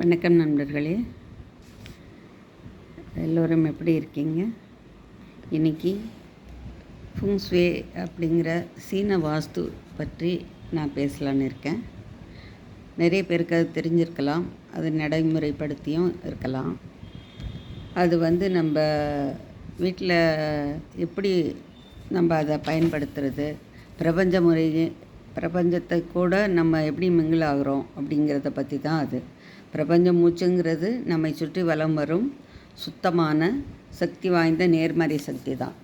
வணக்கம் நண்பர்களே. எல்லோரும் எப்படி இருக்கீங்க? இன்னைக்கு ஃபுங்ஸ்வே அப்படிங்கிற சீன வாஸ்து பற்றி நான் பேசலான்னு இருக்கேன். நிறைய பேருக்கு அது தெரிஞ்சிருக்கலாம் அது நடைமுறைப்படுத்தியும் இருக்கலாம். அது வந்து நம்ம வீட்டில் எப்படி நம்ம அதை பயன்படுத்துறது பிரபஞ்ச முறை பிரபஞ்சத்தை கூட நம்ம எப்படி மிங்கிள் ஆகிறோம் அப்படிங்கிறத பற்றி தான் அது. பிரபஞ்ச மூச்சுங்கிறது நம்மை சுற்றி வலம் வரும் சுத்தமான சக்தி வாய்ந்த நேர்மறை சக்தி தான்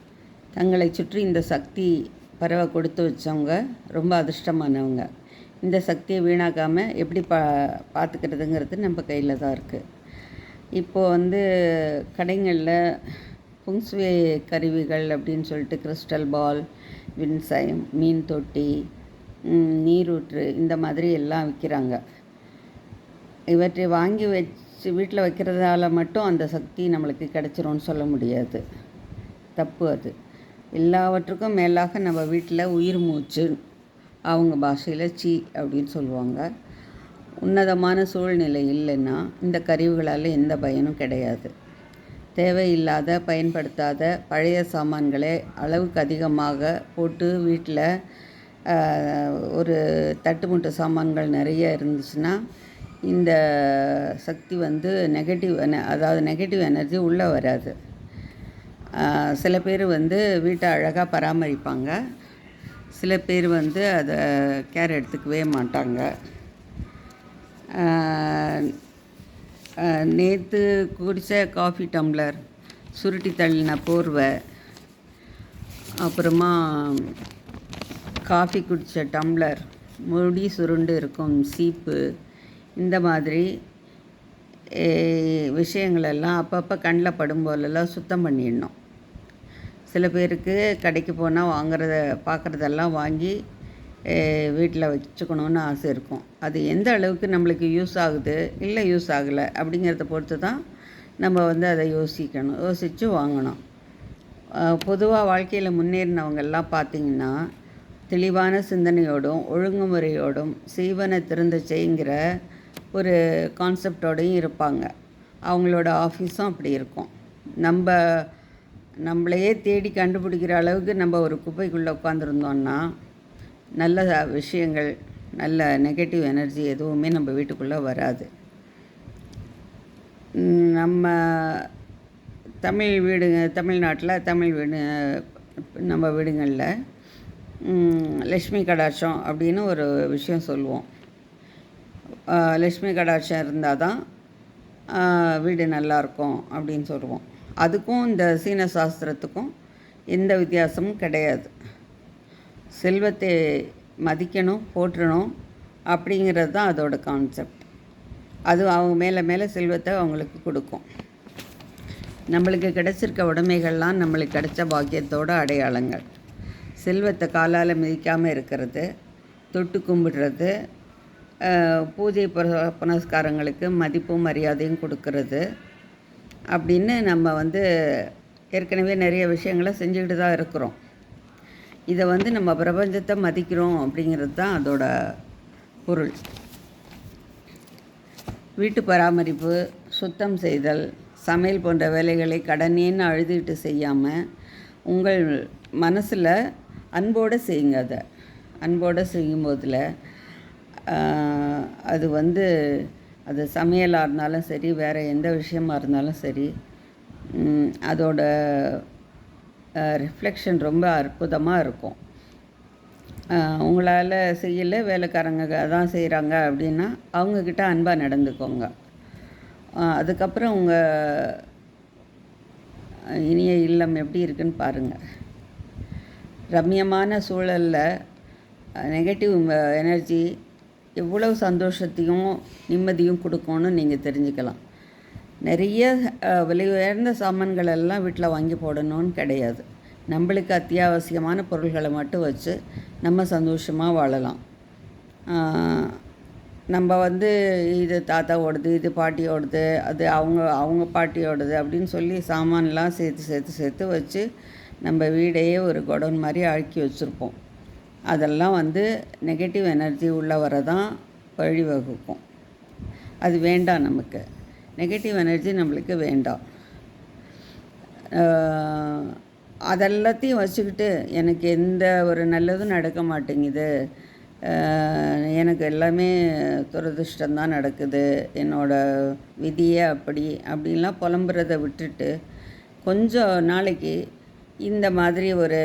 தங்களை சுற்றி இந்த சக்தி பரவ கொடுத்து வச்சவங்க ரொம்ப அதிர்ஷ்டமானவங்க. இந்த சக்தியை வீணாக்காமல் எப்படி பா பார்த்துக்கிறதுங்கிறது நம்ம கையில் தான் இருக்குது இப்போது வந்து கடைகளில் புங்ஸ்வே கருவிகள் அப்படின்னு சொல்லிட்டு கிறிஸ்டல் பால் வின்சயம் மீன் தொட்டி நீரூற்று இந்த மாதிரி எல்லாம் விற்கிறாங்க இவற்றை வாங்கி வச்சு வீட்டில் வைக்கிறதால மட்டும் அந்த சக்தி நம்மளுக்கு கிடைச்சிரும்னு சொல்ல முடியாது. தப்பு அது. எல்லாவற்றுக்கும் மேலாக நம்ம வீட்டில் உயிர் மூச்சு அவங்க பாஷையில் சி அப்படின்னு சொல்லுவாங்க. உன்னதமான சூழ்நிலை இல்லைன்னா இந்த கருவிகளால் எந்த பயனும் கிடையாது. தேவையில்லாத பயன்படுத்தாத பழைய சாமான்களை அளவுக்கு அதிகமாக போட்டு வீட்டில் ஒரு தட்டுமுட்டு சாமான்கள் நிறைய இருந்துச்சுன்னா இந்த சக்தி வந்து நெகட்டிவ் அதாவது நெகட்டிவ் எனர்ஜி உள்ளே வராது. சில பேர் வந்து வீட்டை அழகாக பராமரிப்பாங்க. சில பேர் வந்து அதை கேர் எடுத்துக்கவே மாட்டாங்க. நேற்று குடித்த காஃபி டம்ளர் சுருட்டி தள்ளின போர்வை அப்புறமா காஃபி குடித்த டம்ளர் முடி சுருண்டு இருக்கும் சீப்பு இந்த மாதிரி விஷயங்களெல்லாம் அப்பப்போ கண்ணில் படும் போலெல்லாம் சுத்தம் பண்ணிடணும். சில பேருக்கு கடைக்கு போனால் வாங்குறத பார்க்குறதெல்லாம் வாங்கி வீட்டில் வச்சுக்கணுன்னு ஆசை இருக்கும். அது எந்த அளவுக்கு நம்மளுக்கு யூஸ் ஆகுது இல்லை யூஸ் ஆகலை அப்படிங்கிறத பொறுத்து தான் நம்ம வந்து அதை யோசிக்கணும் யோசித்து வாங்கணும். பொதுவாக வாழ்க்கையில் முன்னேறினவங்கெல்லாம் பார்த்திங்கன்னா தெளிவான சிந்தனையோடும் ஒழுங்குமுறையோடும் சீவனை திறந்த செய்ங்கிற ஒரு கான்செப்டோடையும் இருப்பாங்க. அவங்களோட ஆஃபீஸும் அப்படி இருக்கும். நம்ம நம்மளையே தேடி கண்டுபிடிக்கிற அளவுக்கு நம்ம ஒரு குப்பைக்குள்ளே உட்காந்துருந்தோன்னா நல்ல விஷயங்கள் நல்ல நெகட்டிவ் எனர்ஜி எதுவுமே நம்ம வீட்டுக்குள்ளே வராது. நம்ம தமிழ் வீடுங்க தமிழ்நாட்டில் தமிழ் வீடு நம்ம வீடுங்களில் லக்ஷ்மி கடாட்சம் அப்படின்னு ஒரு விஷயம் சொல்லுவோம். லக்ஷ்மி கடாட்சம் இருந்தால் தான் வீடு நல்லாயிருக்கும் அப்படின்னு சொல்லுவோம். அதுக்கும் இந்த சீன சாஸ்திரத்துக்கும் எந்த வித்தியாசமும் கிடையாது. செல்வத்தை மதிக்கணும் போற்றணும் அப்படிங்கிறது தான் அதோட கான்செப்ட் அது அவங்க மேலே மேலே செல்வத்தை அவங்களுக்கு கொடுக்கும். நம்மளுக்கு கிடைச்சிருக்க உடைமைகள்லாம் நம்மளுக்கு கிடைச்ச பாக்கியத்தோட அடையாளங்கள். செல்வத்தை காலால் மிதிக்காமல் இருக்கிறது தொட்டு கும்பிடுறது பூஜை புனஸ்காரங்களுக்கு மதிப்பும் மரியாதையும் கொடுக்கறது. அப்படின்னு நம்ம வந்து ஏற்கனவே நிறைய விஷயங்களை செஞ்சுக்கிட்டு தான் இருக்கிறோம். இதை வந்து நம்ம பிரபஞ்சத்தை மதிக்கிறோம் அப்படிங்கிறது தான் அதோட பொருள். வீட்டு பராமரிப்பு சுத்தம் செய்தல் சமையல் போன்ற வேலைகளை கடனேன்னு அழுதுகிட்டு செய்யாமல் உங்கள் மனசில் அன்போடு செய்யுங்க அதை. அன்போடு செய்யும்போதில் போதில் அது வந்து அது சமையலாக இருந்தாலும் சரி வேறு எந்த விஷயமா இருந்தாலும் சரி அதோட ரிஃப்ளெக்ஷன் ரொம்ப அற்புதமாக இருக்கும். உங்களால் செய்யல வேலைக்காரங்க தான் செய்கிறாங்க அப்படின்னா அவங்கக்கிட்ட அன்பாக நடந்துக்கோங்க. அதுக்கப்புறம் உங்கள் இனிய இல்லம் எப்படி இருக்குன்னு பாருங்கள் ரம்யமான சூழலில் நெகட்டிவ் எனர்ஜி எவ்வளவு சந்தோஷத்தையும் நிம்மதியும் கொடுக்கும்னு நீங்கள் தெரிஞ்சுக்கலாம். நிறைய விலை உயர்ந்த சாமான்கள் எல்லாம் வீட்டில் வாங்கி போடணும்னு கிடையாது. நம்மளுக்கு அத்தியாவசியமான பொருள்களை மட்டும் வச்சு நம்ம சந்தோஷமாக வாழலாம். நம்ம வந்து இது தாத்தாவோடது இது பாட்டியோடது அது அவங்க அவங்க பாட்டியோடது அப்படின்னு சொல்லி சாமான்லாம் சேர்த்து சேர்த்து சேர்த்து வச்சு நம்ம வீடையே ஒரு குடோன் மாதிரி அழுக்கி வச்சுருப்போம். அதெல்லாம் வந்து நெகட்டிவ் எனர்ஜி உள்ளே வர தான் வழிவகுக்கும் அது வேண்டாம் நமக்கு. நெகட்டிவ் எனர்ஜி நம்மளுக்கு வேண்டாம். அதெல்லாத்தையும் வச்சுக்கிட்டு எனக்கு எந்த ஒரு நல்லதும் நடக்க மாட்டேங்குது. எனக்கு எல்லாமே துரதிர்ஷ்டம்தான் நடக்குது. என்னோடய விதியே அப்படி அப்படின்லாம் புலம்புறதை விட்டுட்டு கொஞ்சம் நாளைக்கு இந்த மாதிரி ஒரு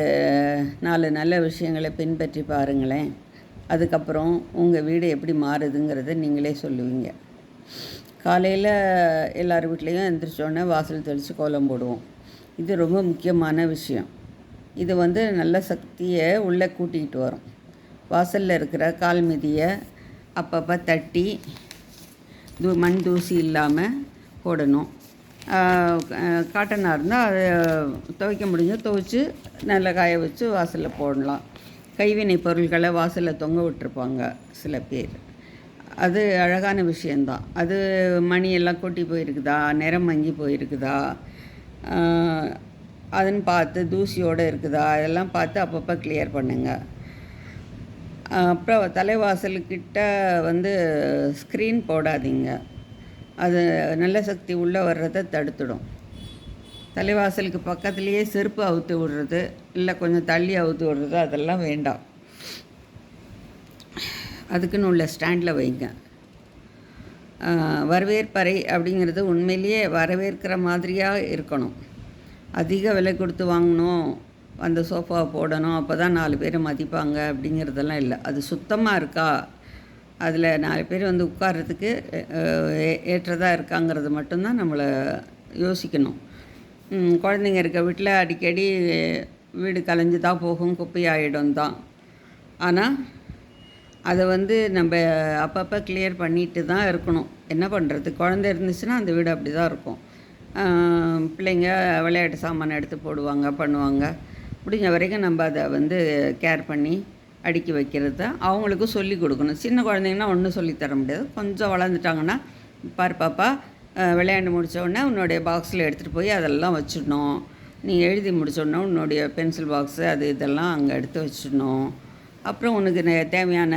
நாலு நல்ல விஷயங்களை பின்பற்றி பாருங்களேன். அதுக்கப்புறம் உங்கள் வீடு எப்படி மாறுதுங்கிறத நீங்களே சொல்லுவீங்க. காலையில் எல்லார் வீட்லேயும் எந்திரிச்சோடனே வாசல் தெளித்து கோலம் போடுவோம். இது ரொம்ப முக்கியமான விஷயம். இது வந்து நல்ல சக்தியை உள்ளே கூட்டிகிட்டு வரும். வாசலில் இருக்கிற கால் மிதியை அப்பப்போ தட்டி தூ மண் தூசி இல்லாமல் போடணும். காட்டனாக இருந்தால் அதை துவைக்க முடிஞ்சால் துவைச்சி நல்லா காய வச்சு வாசலில் போடலாம். கைவினை பொருட்களை வாசலில் தொங்க விட்டுருப்பாங்க சில பேர். அது அழகான விஷயந்தான் அது மணியெல்லாம் கொட்டி போயிருக்குதா? நிறம் மங்கி போயிருக்குதா? அதுன்னு பார்த்து தூசியோடு இருக்குதா? அதெல்லாம் பார்த்து அப்பப்போ கிளியர் பண்ணுங்கள் அப்புறம் தலைவாசலுக்கிட்ட வந்து ஸ்க்ரீன் போடாதீங்க. அது நல்ல சக்தி உள்ளே வர்றதை தடுத்துடும். தலைவாசலுக்கு பக்கத்துலேயே செருப்பு அவுத்து விடுறது இல்லை கொஞ்சம் தள்ளி அவுத்து விடுறது அதெல்லாம் வேண்டாம். அதுக்குன்னு உள்ள ஸ்டாண்டில் வைங்க. வரவேற்பறை அப்படிங்கிறது உண்மையிலேயே வரவேற்கிற மாதிரியாக இருக்கணும். அதிக விலை கொடுத்து வாங்கணும் அந்த சோஃபாவை போடணும் அப்போ தான் நாலு பேர் மதிப்பாங்க அப்படிங்கிறதெல்லாம் இல்லை. அது சுத்தமாக இருக்கா? அதில் நாலு பேர் வந்து உட்கார்றதுக்கு ஏற்றதாக இருக்காங்கிறது மட்டும்தான் நம்மளை யோசிக்கணும். குழந்தைங்க இருக்க வீட்டில் அடிக்கடி வீடு கலைஞ்சு தான் போகும் குப்பையாயிடும் தான். ஆனால் அதை வந்து நம்ம அப்பப்போ கிளியர் பண்ணிட்டு தான் இருக்கணும். என்ன பண்ணுறது குழந்தை இருந்துச்சுன்னா அந்த வீடு அப்படி தான் இருக்கும் பிள்ளைங்க விளையாட்டு சாமான் எடுத்து போடுவாங்க பண்ணுவாங்க. முடிஞ்ச வரைக்கும் நம்ம அதை வந்து கேர் பண்ணி அடுக்கி வைக்கிறது. தான் அவங்களுக்கும் சொல்லி கொடுக்கணும். சின்ன குழந்தைங்கன்னா ஒன்றும் சொல்லித் தர முடியாது. கொஞ்சம் வளர்ந்துட்டாங்கன்னா பாரு பாப்பா விளையாண்டு முடித்தோடனே உன்னுடைய பாக்ஸில் எடுத்துகிட்டு போய் அதெல்லாம் வச்சிடணும். நீ எழுதி முடிச்சோடனே உன்னுடைய பென்சில் பாக்ஸு அது இதெல்லாம் அங்கே எடுத்து வச்சிடணும். அப்புறம் உனக்கு தேவையான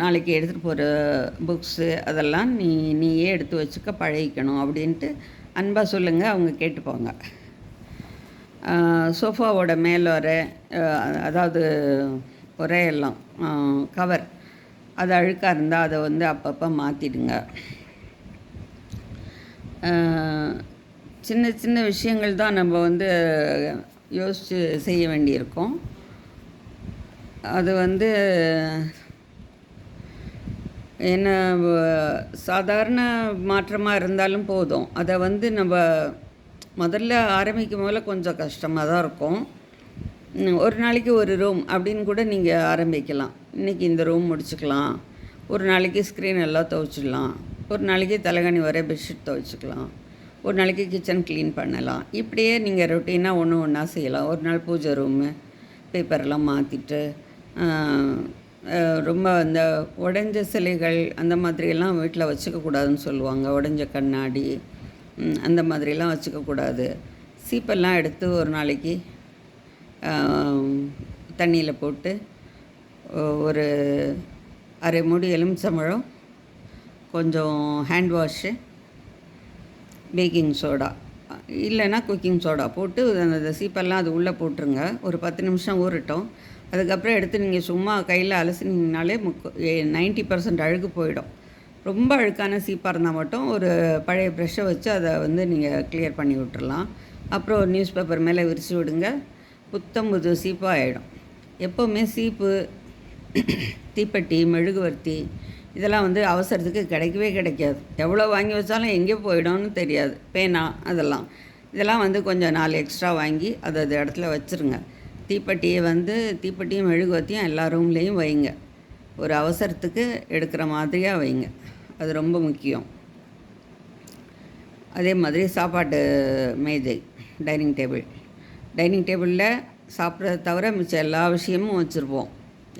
நாளைக்கு எடுத்துகிட்டு போகிற புக்ஸு அதெல்லாம் நீ நீயே எடுத்து வச்சுக்க பழகிக்கணும் அப்படின்ட்டு அன்பாக சொல்லுங்கள் அவங்க கேட்டுப்பாங்க. சோஃபாவோட மேலோரை ஆஹ், அதாவது உரையெல்லாம் கவர் அது அழுக்காக இருந்தால் அதை வந்து அப்பப்போ மாற்றிடுங்க சின்ன சின்ன விஷயங்கள் தான் நம்ம வந்து யோசித்து செய்ய வேண்டியிருக்கும். அது வந்து என்ன சாதாரண மாற்றமாக இருந்தாலும் போதும். அதை வந்து நம்ம முதல்ல ஆரம்பிக்கும் போல கொஞ்சம் கஷ்டமாக தான் இருக்கும். ஒரு நாளைக்கு ஒரு ரூம் அப்படின்னு கூட நீங்கள் ஆரம்பிக்கலாம். இன்றைக்கி இந்த ரூம் முடிச்சுக்கலாம். ஒரு நாளைக்கு ஸ்க்ரீன் எல்லாம் துவைச்சிடலாம். ஒரு நாளைக்கு தலைகாணி வர பெட்ஷீட் துவைச்சிக்கலாம். ஒரு நாளைக்கு கிச்சன் க்ளீன் பண்ணலாம். இப்படியே நீங்கள் ரொட்டீனாக ஒன்று ஒன்றா செய்யலாம். ஒரு நாள் பூஜை ரூமு பேப்பர்லாம் மாற்றிட்டு ரொம்ப அந்த உடஞ்ச சிலைகள் அந்த மாதிரியெல்லாம் வீட்டில் வச்சுக்கக்கூடாதுன்னு சொல்லுவாங்க. உடஞ்ச கண்ணாடி அந்த மாதிரிலாம் வச்சுக்கக்கூடாது சீப்பெல்லாம் எடுத்து ஒரு நாளைக்கு தண்ணியில் போட்டு ஒரு அரை மூடி எலுமிச்சம்பழம் கொஞ்சம் ஹேண்ட் வாஷு பேக்கிங் சோடா இல்லைன்னா குக்கிங் சோடா போட்டு அந்த சீப்பெல்லாம் அது உள்ளே போட்டுருங்க. ஒரு பத்து நிமிஷம் ஊறட்டும். அதுக்கப்புறம் எடுத்து நீங்கள் சும்மா கையில் அலசினீங்கனாலே முக்கு நைன்ட்டி பர்சன்ட் அழுகு போயிடும். ரொம்ப அழுக்கான சீப்பாக இருந்தால் மட்டும் ஒரு பழைய ப்ரெஷ்ஷை வச்சு அதை வந்து நீங்கள் கிளியர் பண்ணி விட்டுறலாம். அப்புறம் ஒரு நியூஸ் பேப்பர் மேலே விரித்து விடுங்க. புத்தம் புது சீப்பாக ஆகிடும் எப்போவுமே சீப்பு தீப்பெட்டி மெழுகுவர்த்தி இதெல்லாம் வந்து அவசரத்துக்கு கிடைக்கவே கிடைக்காது. எவ்வளோ வாங்கி வச்சாலும் எங்கே போயிடும்னு தெரியாது. பேனா அதெல்லாம். இதெல்லாம் வந்து கொஞ்சம் நாலு எக்ஸ்ட்ரா வாங்கி அதை அது இடத்துல வச்சுருங்க. தீப்பெட்டியை வந்து தீப்பெட்டியும் மெழுகுவர்த்தியும் எல்லா ரூம்லேயும் வைங்க. ஒரு அவசரத்துக்கு எடுக்கிற மாதிரியாக வைங்க. அது ரொம்ப முக்கியம். அதே மாதிரி சாப்பாட்டு மேஜை டைனிங் டேபிள் டைனிங் டேபிளில் சாப்பிட்றத தவிர மிச்சம் எல்லா விஷயமும் வச்சுருப்போம்.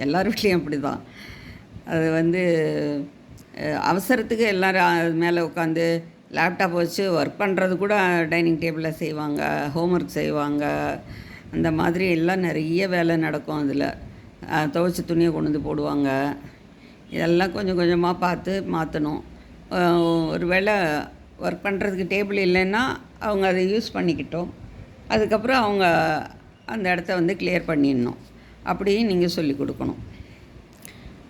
எல்லார் வீட்லேயும் அப்படி தான் அது வந்து அவசரத்துக்கு எல்லோரும் அது மேலே உட்காந்து லேப்டாப் வச்சு ஒர்க் பண்ணுறது கூட டைனிங் டேபிளில் செய்வாங்க ஹோம்ஒர்க் செய்வாங்க. அந்த மாதிரி எல்லாம் நிறைய வேலை நடக்கும் அதில். துவைச்ச துணியை கொண்டு வந்து போடுவாங்க. இதெல்லாம் கொஞ்சம் கொஞ்சமாக பார்த்து மாற்றணும் ஒரு வேளை ஒர்க் பண்ணுறதுக்கு டேபிள் இல்லைன்னா அவங்க அதை யூஸ் பண்ணிக்கிட்டோம். அதுக்கப்புறம் அவங்க அந்த இடத்த வந்து கிளியர் பண்ணிடணும். அப்படியும் நீங்கள் சொல்லி கொடுக்கணும்.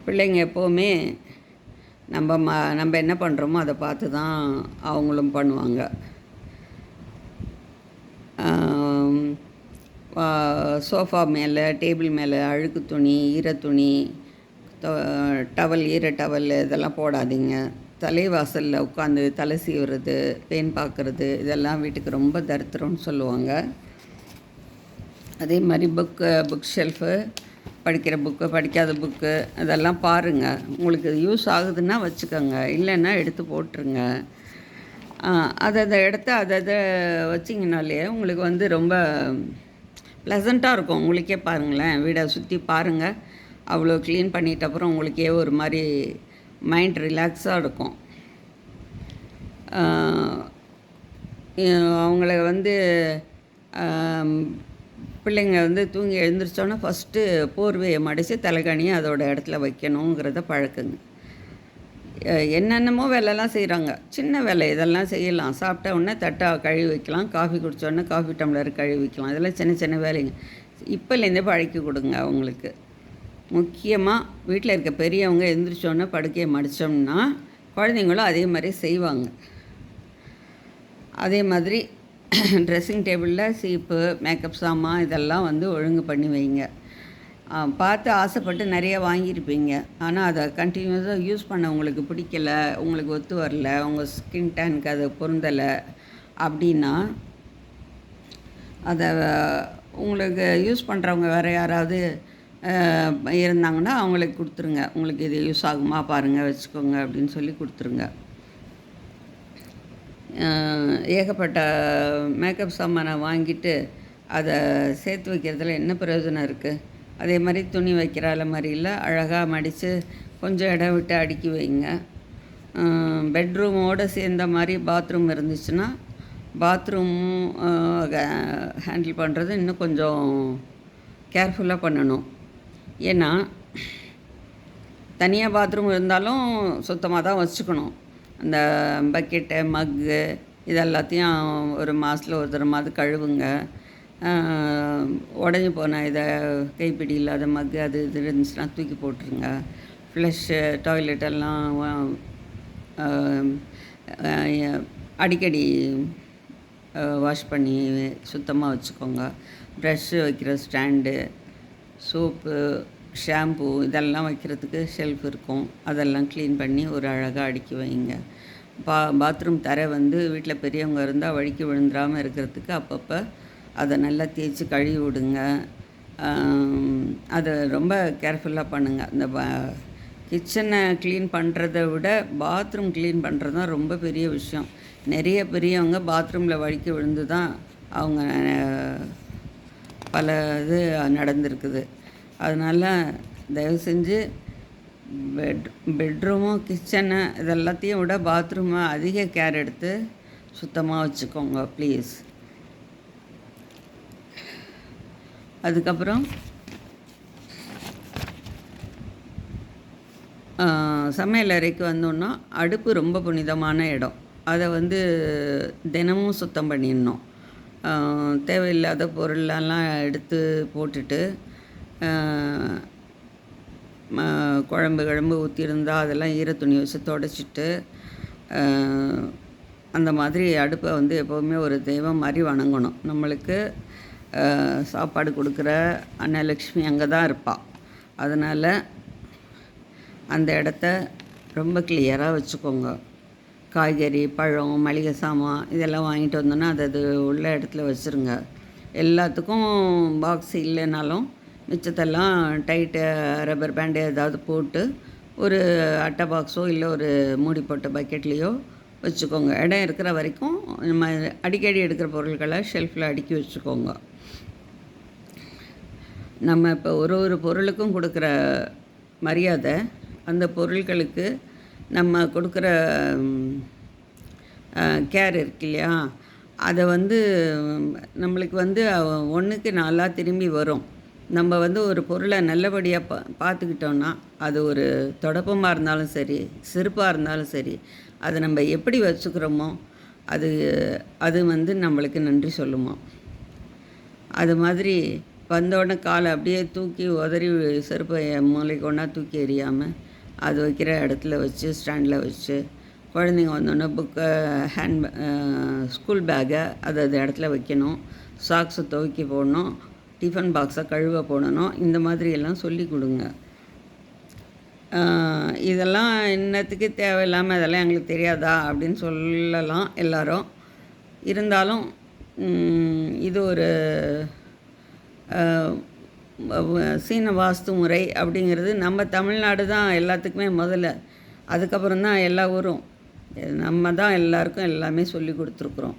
பிள்ளைங்க எப்போவுமே நம்ம ம நம்ம என்ன பண்ணுறோமோ அதை பார்த்து தான் அவங்களும் பண்ணுவாங்க. சோஃபா மேலே டேபிள் மேலே அழுக்கு துணி ஈர துணி டவல் ஈர டவல் இதெல்லாம் போடாதீங்க. தலைவாசலில் உட்காந்து தலை சீவுறது பேன் பார்க்குறது இதெல்லாம் வீட்டுக்கு ரொம்ப தருத்திரம்னு சொல்லுவாங்க. அதே மாதிரி புக்கு புக் ஷெல்ஃபு படிக்கிற புக்கு படிக்காத புக்கு அதெல்லாம் பாருங்கள் உங்களுக்கு யூஸ் ஆகுதுன்னா வச்சுக்கோங்க. இல்லைன்னா எடுத்து போட்டுருங்க. அதை அதை இடத்த அதை அதை வச்சிங்கனாலே உங்களுக்கு வந்து ரொம்ப ப்ளசண்ட்டாக இருக்கும். உங்களுக்கே பாருங்களேன். வீடை சுற்றி பாருங்கள் அவ்வளோ க்ளீன் பண்ணிட்ட அப்புறம் உங்களுக்கே ஒரு மாதிரி மைண்ட் ரிலாக்ஸாக இருக்கும். அவங்கள வந்து பிள்ளைங்க வந்து தூங்கி எழுந்திரிச்சோன்னே ஃபஸ்ட்டு போர்வையை மடித்து தலைகாணியை அதோட இடத்துல வைக்கணுங்கிறத பழக்குங்க. என்னென்னமோ வேலைலாம் செய்கிறாங்க சின்ன வேலை இதெல்லாம் செய்யலாம். சாப்பிட்ட உடனே தட்டாக கழுவி வைக்கலாம். காஃபி குடித்தோடனே காஃபி டம்ளர் கழுவி வைக்கலாம். இதெல்லாம் சின்ன சின்ன வேலைங்க. இப்போலேருந்தே பழக்கி கொடுங்க அவங்களுக்கு. முக்கியமாக வீட்டில் இருக்க பெரியவங்க எழுந்திரிச்சோன்னே படுக்கையை மடித்தோம்னா குழந்தைங்களும் அதே மாதிரி செய்வாங்க. அதே மாதிரி ட்ரெஸ்ஸிங் டேபிளில் சீப்பு மேக்கப் சாமான் இதெல்லாம் வந்து ஒழுங்கு பண்ணி வைங்க. பார்த்து ஆசைப்பட்டு நிறைய வாங்கியிருப்பீங்க. ஆனால் அதை கண்டினியூஸாக யூஸ் பண்ண உங்களுக்கு பிடிக்கல உங்களுக்கு ஒத்து வரல உங்கள் ஸ்கின் டேனுக்கு அது பொருந்தலை அப்படின்னா அதை உங்களுக்கு யூஸ் பண்ணுறவங்க வேறு யாராவது இருந்தாங்கன்னா அவங்களுக்கு கொடுத்துருங்க. உங்களுக்கு இது யூஸ் ஆகுமா பாருங்கள் வச்சுக்கோங்க அப்படின்னு சொல்லி கொடுத்துருங்க. ஏகப்பட்ட மேக்கப் சாமானை வாங்கிட்டு அதை சேர்த்து வைக்கிறதுல என்ன பிரயோஜனம் இருக்குது அதே மாதிரி துணி வைக்கிற மாதிரியில் அழகாக மடித்து கொஞ்சம் இடம் விட்டு அடுக்கி வைங்க. பெட்ரூமோடு சேர்ந்த மாதிரி பாத்ரூம் இருந்துச்சுன்னா பாத்ரூமும் ஹேண்டில் பண்ணுறது இன்னும் கொஞ்சம் கேர்ஃபுல்லாக பண்ணணும். ஏன்னா தனியாக பாத்ரூம் இருந்தாலும் சுத்தமாக தான் வச்சுக்கணும். அந்த பக்கெட்டு மக்கு இதெல்லாத்தையும் ஒரு மாதத்தில் ஒரு தரமாவது கழுவுங்க. உடஞ்சி போன இதை கைப்பிடி இல்லாத மக்கு அது இது இருந்துச்சுன்னா தூக்கி போட்டுருங்க. ஃப்ளஷ்ஷு டாய்லெட்டெல்லாம் அடிக்கடி வாஷ் பண்ணி சுத்தமாக வச்சுக்கோங்க. ப்ரெஷ்ஷு வைக்கிற ஸ்டாண்டு சோப்பு ஷாம்பு இதெல்லாம் வைக்கிறதுக்கு ஷெல்ஃப் இருக்கும். அதெல்லாம் க்ளீன் பண்ணி ஒரு அழகாக அடுக்கி வைங்க. பா பாத்ரூம் தரை வந்து வீட்டில் பெரியவங்க இருந்தால் வழுக்கி விழுந்துடாமல் இருக்கிறதுக்கு அப்பப்போ அதை நல்லா தேய்ச்சி கழுவி விடுங்க. அதை ரொம்ப கேர்ஃபுல்லாக பண்ணுங்கள் அந்த கிச்சனை க்ளீன் பண்ணுறத விட பாத்ரூம் க்ளீன் பண்ணுறது தான் ரொம்ப பெரிய விஷயம். நிறைய பெரியவங்க பாத்ரூமில் வழுக்கி விழுந்து தான் அவங்க பல இது நடந்திருக்குது. அதனால் தயவு செஞ்சு பெட் பெட்ரூமும் கிச்சனு இதெல்லாத்தையும் விட பாத்ரூமை அதிக கேர் எடுத்து சுத்தமாக வச்சுக்கோங்க ப்ளீஸ். அதுக்கப்புறம் சமையல் அறைக்கு வந்தோன்னா அடுப்பு ரொம்ப புனிதமான இடம். அதை வந்து தினமும் சுத்தம் பண்ணிடணும். தேவையில்லாத பொருளெல்லாம் எடுத்து போட்டுட்டு குழம்பு கிழம்பு ஊற்றியிருந்தால் அதெல்லாம் ஈர துணி வச்சு தொடச்சிட்டு அந்த மாதிரி அடுப்பை வந்து எப்போவுமே ஒரு தெய்வம் மாதிரி வணங்கணும். நம்மளுக்கு சாப்பாடு கொடுக்குற அன்னலக்ஷ்மி அங்கே தான் இருப்பாள் அதனால் அந்த இடத்த ரொம்ப கிளியராக வச்சுக்கோங்க. காய்கறி பழம் மளிகை சாமான் இதெல்லாம் வாங்கிட்டு வந்தோன்னா அது அது உள்ள இடத்துல வச்சுருங்க. எல்லாத்துக்கும் பாக்ஸ் இல்லைனாலும் மிச்சத்தெல்லாம் டைட்டு ரப்பர் பேண்டு ஏதாவது போட்டு ஒரு அட்டை பாக்ஸோ இல்லை ஒரு மூடி போட்ட பக்கெட்லேயோ வச்சுக்கோங்க. இடம் இருக்கிற வரைக்கும் நம்ம அடிக்கடி எடுக்கிற பொருட்களை ஷெல்ஃபில் அடுக்கி வச்சுக்கோங்க. நம்ம இப்போ ஒரு ஒரு பொருளுக்கும் கொடுக்குற மரியாதை அந்த பொருட்களுக்கு நம்ம கொடுக்குற கேர் இருக்கு இல்லையா அதை வந்து நம்மளுக்கு வந்து ஒன்றுக்கு நாளாக திரும்பி வரும். நம்ம வந்து ஒரு பொருளை நல்லபடியாக பா பார்த்துக்கிட்டோன்னா அது ஒரு தொடப்பமாக இருந்தாலும் சரி செருப்பாக இருந்தாலும் சரி அதை நம்ம எப்படி வச்சுக்கிறோமோ அது அது வந்து நம்மளுக்கு நன்றி சொல்லுமா. அது மாதிரி வந்தோடனே காலை அப்படியே தூக்கி உதறி செருப்பை மூளைக்கு ஒன்றா தூக்கி எறியாமல் அது வைக்கிற இடத்துல வச்சு ஸ்டாண்டில் வச்சு குழந்தைங்க வந்தோடனே புக்கை ஹேண்ட் ஸ்கூல் பேக்கை அது அது இடத்துல வைக்கணும். சாக்ஸை துவைக்கி போடணும். டிஃபன் பாக்ஸை கழுவ போடணும். இந்த மாதிரி எல்லாம் சொல்லி கொடுங்க. இதெல்லாம் இன்னத்துக்கு தேவையில்லாமல் இதெல்லாம் எங்களுக்கு தெரியாதா அப்படின்னு சொல்லலாம் எல்லாரும். இருந்தாலும் இது ஒரு சீன வாஸ்து முறை அப்படிங்கிறது நம்ம தமிழ்நாடு தான் எல்லாத்துக்குமே முதல்ல. அதுக்கப்புறம் தான் எல்லா ஊரும். நம்ம தான் எல்லாருக்கும் எல்லாமே சொல்லி கொடுத்துருக்குறோம்.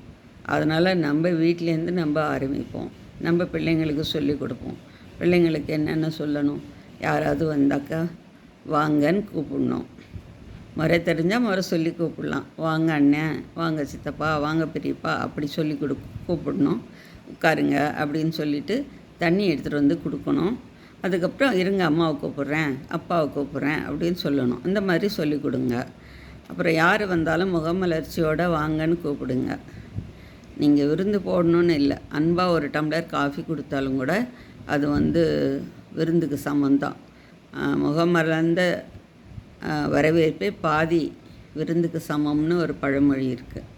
அதனால் நம்ம வீட்டிலேருந்து நம்ம ஆரம்பிப்போம். நம்ம பிள்ளைங்களுக்கு சொல்லி கொடுப்போம். பிள்ளைங்களுக்கு என்னென்ன சொல்லணும்? யாராவது வந்தாக்கா வாங்கன்னு கூப்பிடணும். முறை தெரிஞ்சால் முறை சொல்லி கூப்பிடலாம். வாங்க அண்ணன் வாங்க சித்தப்பா வாங்க பெரியப்பா அப்படி சொல்லி கொடு கூப்பிடணும். உட்காருங்க அப்படின்னு சொல்லிட்டு தண்ணி எடுத்துகிட்டு வந்து கொடுக்கணும். அதுக்கப்புறம் இருங்க அம்மாவை கூப்பிட்றேன் அப்பாவை கூப்பிட்றேன் அப்படின்னு சொல்லணும். இந்த மாதிரி சொல்லி கொடுங்க. அப்புறம் யார் வந்தாலும் முகமலர்ச்சியோடு வாங்கன்னு கூப்பிடுங்க. நீங்கள் விருந்து போடணும்னு இல்லை. அன்பாக ஒரு டம்ளர் காஃபி கொடுத்தாலும் கூட அது வந்து விருந்துக்கு சமந்தான் முகமலர்ந்த வரவேற்பே பாதி விருந்துக்கு சமம்னு ஒரு பழமொழி இருக்குது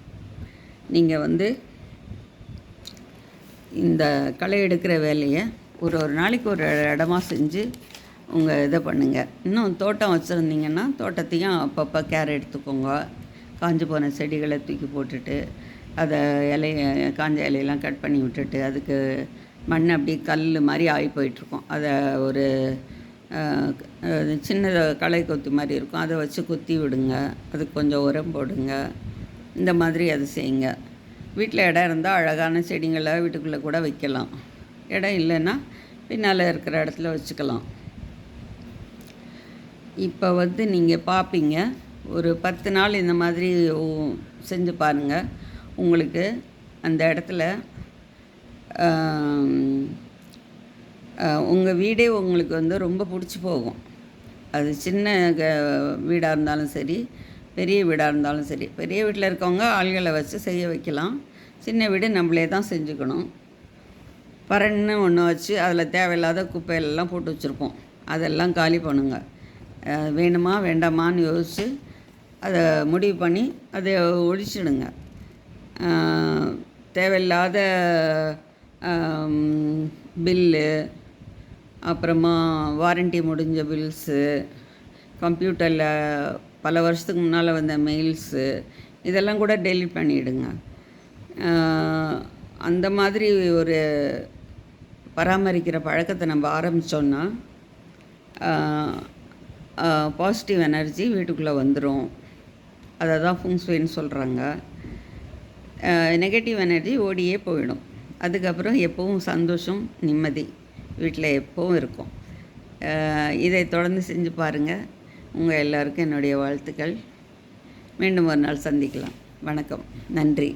நீங்கள் வந்து இந்த களை எடுக்கிற வேலையை ஒரு ஒரு நாளைக்கு ஒரு இடமா செஞ்சு உங்கள் இதை பண்ணுங்கள் இன்னும் தோட்டம் வச்சுருந்தீங்கன்னா தோட்டத்தையும் அப்பப்போ கேர் எடுத்துக்கோங்க. காஞ்சி போன செடிகளை தூக்கி போட்டுட்டு அதை இலைய காஞ்ச இலையெல்லாம் கட் பண்ணி விட்டுட்டு அதுக்கு மண் அப்படி கல் மாதிரி ஆகி போயிட்டுருக்கும். அதை ஒரு சின்ன களை கொத்து மாதிரி இருக்கும். அதை வச்சு குத்தி விடுங்க. அதுக்கு கொஞ்சம் உரம் போடுங்க. இந்த மாதிரி அதை செய்யுங்க. வீட்டில் இடம் இருந்தால் அழகான செடிங்களை வீட்டுக்குள்ளே கூட வைக்கலாம். இடம் இல்லைன்னா பின்னால் இருக்கிற இடத்துல வச்சுக்கலாம். இப்போ வந்து நீங்கள் பார்ப்பீங்க ஒரு பத்து நாள் இந்த மாதிரி செஞ்சு பாருங்கள் உங்களுக்கு அந்த இடத்துல உங்கள் வீடே உங்களுக்கு வந்து ரொம்ப பிடிச்சி போகும். அது சின்ன வீடாக இருந்தாலும் சரி பெரிய வீடாக இருந்தாலும் சரி பெரிய வீட்டில் இருக்கவங்க ஆள்களை வச்சு செய்ய வைக்கலாம். சின்ன வீடு நம்மளே தான் செஞ்சுக்கணும். பரன்னு ஒன்று வச்சு அதில் தேவையில்லாத குப்பையெல்லாம் போட்டு வச்சுருப்போம். அதெல்லாம் காலி பண்ணுங்க. வேணுமா வேண்டாமான்னு யோசித்து அதை முடிவு பண்ணி அதை ஒழிச்சிடுங்க. தேவையில்லாத பில்லு அப்புறமா வாரண்டி முடிஞ்ச பில்ஸு கம்ப்யூட்டரில் பல வருஷத்துக்கு முன்னால் வந்த மெயில்ஸு இதெல்லாம் கூட டெலிட் பண்ணிவிடுங்க அந்த மாதிரி ஒரு பராமரிக்கிற பழக்கத்தை நம்ம ஆரம்பித்தோன்னா பாசிட்டிவ் எனர்ஜி வீட்டுக்குள்ளே வந்துடும் அதை தான் ஃபுங்ஸ்வேன்னு சொல்கிறாங்க நெகட்டிவ் எனர்ஜி ஓடியே போயிடும். அதுக்கப்புறம் எப்பவும் சந்தோஷம் நிம்மதி வீட்டில் எப்பவும் இருக்கும். இதை தொடர்ந்து செஞ்சு பாருங்கள் உங்கள் எல்லாருக்கும் என்னுடைய வாழ்த்துக்கள். மீண்டும் ஒரு நாள் சந்திக்கலாம். வணக்கம். நன்றி.